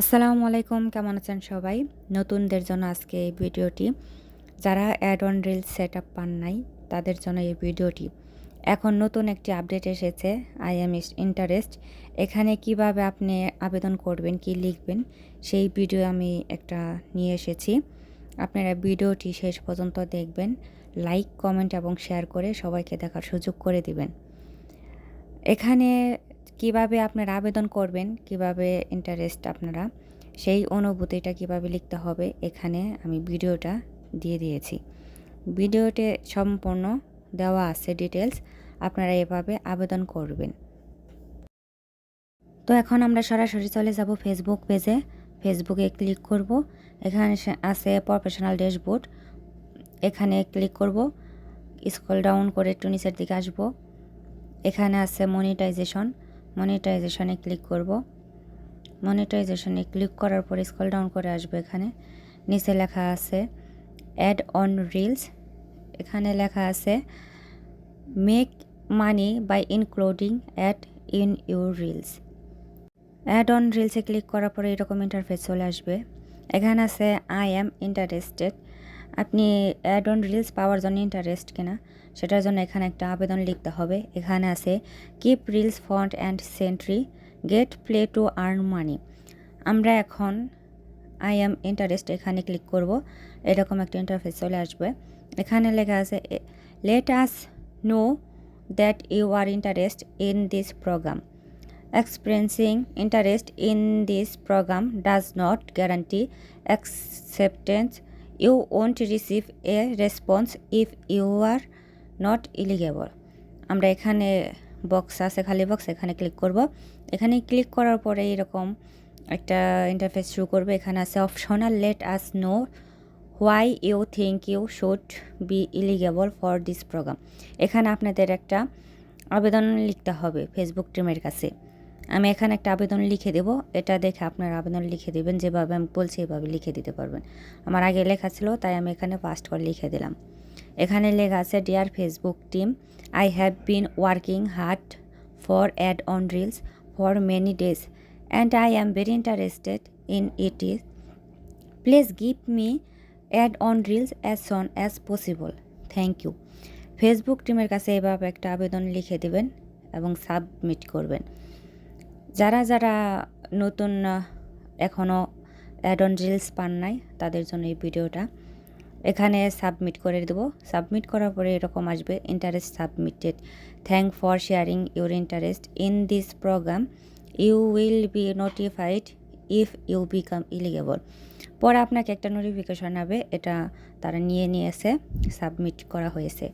আসসালামু আলাইকুম, কেমন আছেন সবাই? নতুনদের জন্য আজকে এই ভিডিওটি। যারা ad on reel set up পান নাই, তাদের জন্য এই ভিডিওটি। এখন নতুন একটি আপডেট এসেছে আই এম ইন্টারেস্ট এখানে কীভাবে আপনি আবেদন করবেন, কি লিখবেন, সেই ভিডিও আমি একটা নিয়ে এসেছি। আপনারা ভিডিওটি শেষ পর্যন্ত দেখবেন লাইক কমেন্ট এবং শেয়ার করে সবাইকে দেখার সুযোগ করে দিবেন। এখানে কীভাবে আপনারা আবেদন করবেন, কীভাবে ইন্টারেস্ট আপনারা, সেই অনুভূতিটা কীভাবে লিখতে হবে, এখানে আমি ভিডিওটা দিয়ে দিয়েছি। ভিডিওতে সম্পূর্ণ দেওয়া আছে ডিটেলস আপনারা এভাবে আবেদন করবেন। তো এখন আমরা সরাসরি চলে যাব ফেসবুক পেজে ফেসবুকে ক্লিক করব। এখানে আছে প্রফেশনাল ড্যাশবোর্ড এখানে ক্লিক করব। স্ক্রল ডাউন করে একটু নিচের দিকে আসব। এখানে আছে মনিটাইজেশন মনিটাইজেশনে ক্লিক করব। মনিটাইজেশনে ক্লিক করার পর স্কল ডাউন করে আসবে এখানে। নিচে লেখা আছে অ্যাড অন রিলস এখানে লেখা আছে make money by including ad in your reels ad on রিলসে ক্লিক করার পরে এরকম ইন্টারফেস চলে আসবে। এখানে আছে আই অ্যাম ইন্টারেস্টেড আপনি অ্যাড অন রিলস পাওয়ার জন্য ইন্টারেস্ট কিনা, সেটার জন্য এখানে একটা আবেদন লিখতে হবে। এখানে আছে keep reels font and sentry get play to earn money আমরা এখন আই এম ইন্টারেস্ট এখানে ক্লিক করব, এরকম একটা ইন্টারফেস চলে আসবে। এখানে লেখা আছে let us know that you are interest in this program experiencing interest in this program does not guarantee acceptance you won't receive a response if you are not eligible আমরা এখানে বক্স আছে, খালি box এখানে click করব। এখানে click করার পরে এরকম একটা ইন্টারফেস শুরু করবে। এখানে আছে optional let us know why you think you should be eligible for this programme এখানে আপনাদের একটা আবেদন লিখতে হবে ফেসবুক টিমের কাছে। আমি এখানে একটা আবেদন লিখে দেব। এটা দেখে আপনার আবেদন লিখে দেবেন। যেভাবে আমি বলছি, এভাবে লিখে দিতে পারবেন। আমার আগে লেখা ছিল, তাই আমি এখানে ফার্স্ট করে লিখে দিলাম। এখানে লেখা আছে dear Facebook team I have been working hard for ad on reels for many days and I am very interested in it is please give me ad on reels as soon as possible thank you Facebook টিমের কাছে এভাবে একটা আবেদন লিখে দেবেন এবং submit করবেন। যারা যারা নতুন এখনও অ্যাড অন রিলস পান নাই, তাদের জন্য এই ভিডিওটা। এখানে সাবমিট করে দেব। সাবমিট করার পরে এরকম আসবে interest submitted thank for sharing your interest in this programme you will be notified if you become eligible পরে আপনাকে একটা নোটিফিকেশন হবে এটা তারা নিয়ে নিয়েছে সাবমিট করা হয়েছে।